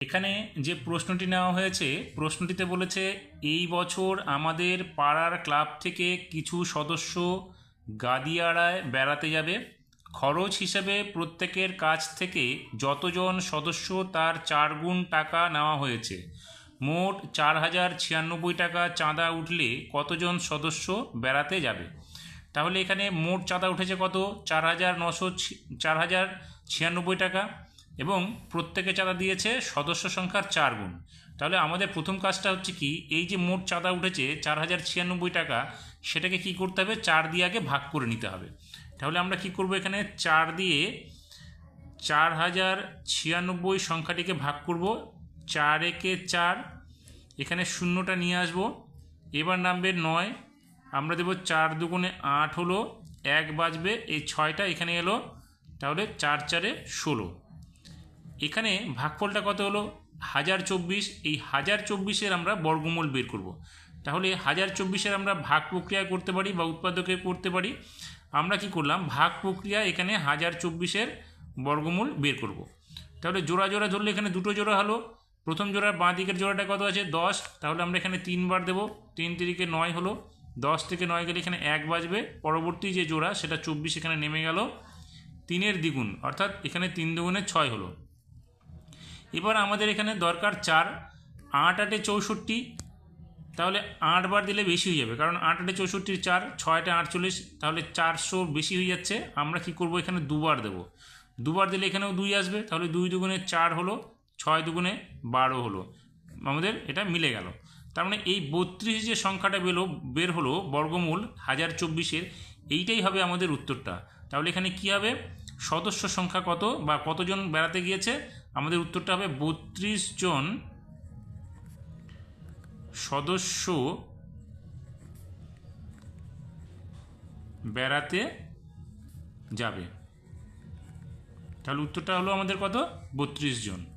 এখানে যে প্রশ্নটি নেওয়া হয়েছে, প্রশ্নটিতে বলেছে, এই বছর আমাদের পাড়ার ক্লাব থেকে কিছু সদস্য গাদিয়াড়ায় বেড়াতে যাবে। খরচ হিসেবে প্রত্যেকের কাছ থেকে যতজন সদস্য তার চার গুণ টাকা নেওয়া হয়েছে। মোট চার হাজার ছিয়ানব্বই টাকা চাঁদা উঠলে কতজন সদস্য বেড়াতে যাবে? তাহলে এখানে মোট চাঁদা উঠেছে কত? চার হাজার নশো চার হাজার ছিয়ানব্বই টাকা। এবং প্রত্যেকে চাঁদা দিয়েছে সদস্য সংখ্যার চার গুণ। তাহলে আমাদের প্রথম কাজটা হচ্ছে কি, এই যে মোট চাঁদা উঠেছে চার হাজার ছিয়ানব্বই টাকা, সেটাকে কি করতে হবে? চার দিয়ে আগে ভাগ করে নিতে হবে। তাহলে আমরা কি করব এখানে? চার দিয়ে চার হাজার ছিয়ানব্বই সংখ্যাটিকে ভাগ করব। চার একে চার, এখানে শূন্যটা নিয়ে আসব। এবার নামবে নয়, আমরা দেব চার দুগুণে আট হলো, এক বাজবে, এই ছয়টা এখানে এলো। তাহলে চার চারে ষোলো। এখানে ভাগফলটা কত হলো? হাজার চব্বিশ। এই হাজার চব্বিশের আমরা বর্গমূল বের করব। তাহলে হাজার চব্বিশের আমরা ভাগ প্রক্রিয়া করতে পারি বা উৎপাদকে করতে পারি। আমরা কি করলাম? ভাগ প্রক্রিয়া এখানে হাজার চব্বিশের বর্গমূল বের করব। তাহলে জোড়া জোড়া ধরলে এখানে দুটো জোড়া হলো। প্রথম জোড়ার বাঁ দিকের জোড়াটা কত আছে? দশ। তাহলে আমরা এখানে তিনবার দেবো। তিন তিরিকে নয় হলো। দশ থেকে নয় গেলে এখানে এক বাজবে। পরবর্তী যে জোড়া, সেটা চব্বিশ এখানে নেমে গেল। তিনের দ্বিগুণ, অর্থাৎ এখানে তিন দুগুণে ছয় হলো। এবার আমাদের এখানে দরকার চার। আট আটে চৌষট্টি, তাহলে আট বার দিলে বেশি হয়ে যাবে, কারণ আট আটে চৌষট্টির চার ছয়টা আটচল্লিশ, তাহলে চারশো বেশি হয়ে যাচ্ছে। আমরা কি করব এখানে দুবার দেবো। দুবার দিলে এখানেও দুই আসবে, তাহলে দুই দুগুণে চার হলো, ছয় দুগুণে বারো হলো। আমাদের এটা মিলে গেল। তার মানে এই বত্রিশ যে সংখ্যাটা বেরো বের হলো, বর্গমূল হাজার চব্বিশের, এইটাই হবে আমাদের উত্তরটা। তাহলে এখানে কি হবে? সদস্য সংখ্যা কত বা কতজন বেড়াতে গিয়েছে? আমাদের উত্তরটা হবে বত্রিশ জন সদস্য বেড়াতে যাবে। তাহলে উত্তরটা হলো আমাদের কত? বত্রিশ জন।